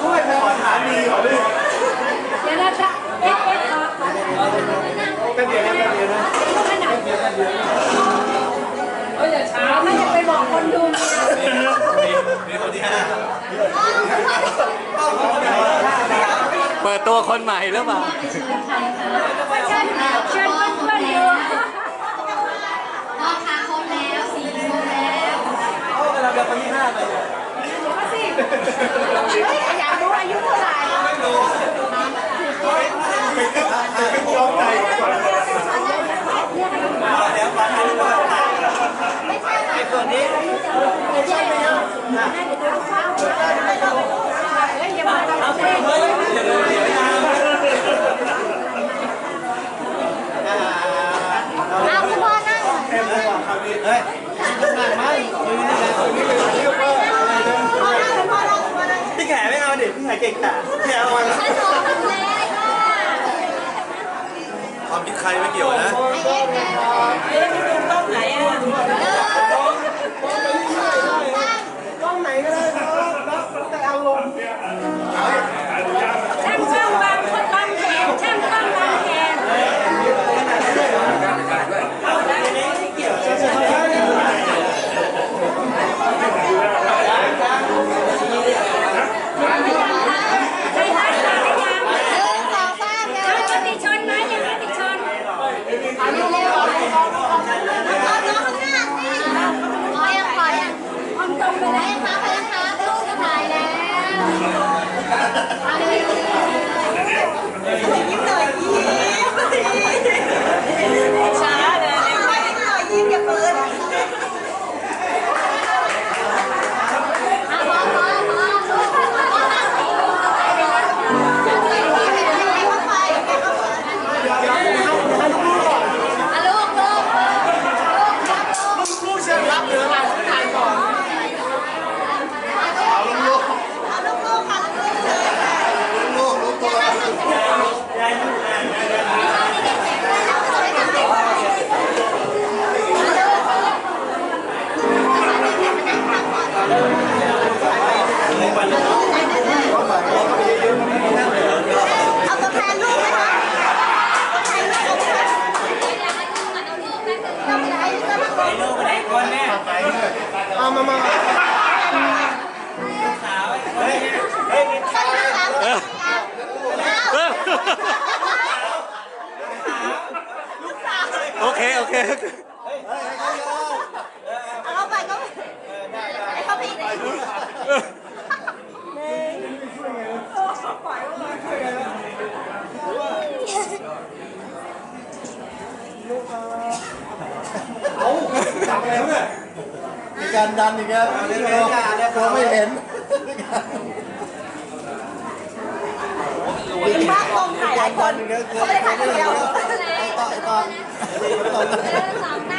ช่วยแม่ขอถดีขอดิเดี๋ยวนะจ๊ะเอ๊ะเอ๊ะขอขอเป็นเดียวนะเป็นเดียวนะเป็นเดียวนะเอ้ยอย่าช้าไม่จะไปบอกคนดูนะมีคนที่ห้าเปิดตัวคนใหม่หรือเปล่าเชิญเพื่อนๆดู นั่งไหมยืนนี่นะพ่อนั่งคุณพ่อนั่งคุณพ่อนั่งพี่แขไม่เอาดิพี่แขเก่งแต่แขเอาไว้ฉัน ไปแล้วยังคะไปยังคะลูกจะถ่ายแล้วเอาเร็วยิ้มหน่อยยิ้มช้าเลยยิ้มหน่อยยิ้มอย่าเปิดอะพอพอพอลูกพอนั่งสิให้เข้าไปไป อลูกสาวโอเค โอเค เอาเข้าไปก็ให้เขาพีก จับแล้วเนี่ย มี การดันอีกแล้วเดี๋ยวเดี๋ยวอย่าเดี๋ยวเราไม่เห็นภาพตรงถ่ายหลายคนเขาไม่ได้ถ่ายคนเดียวต่อต่อนี่จะอ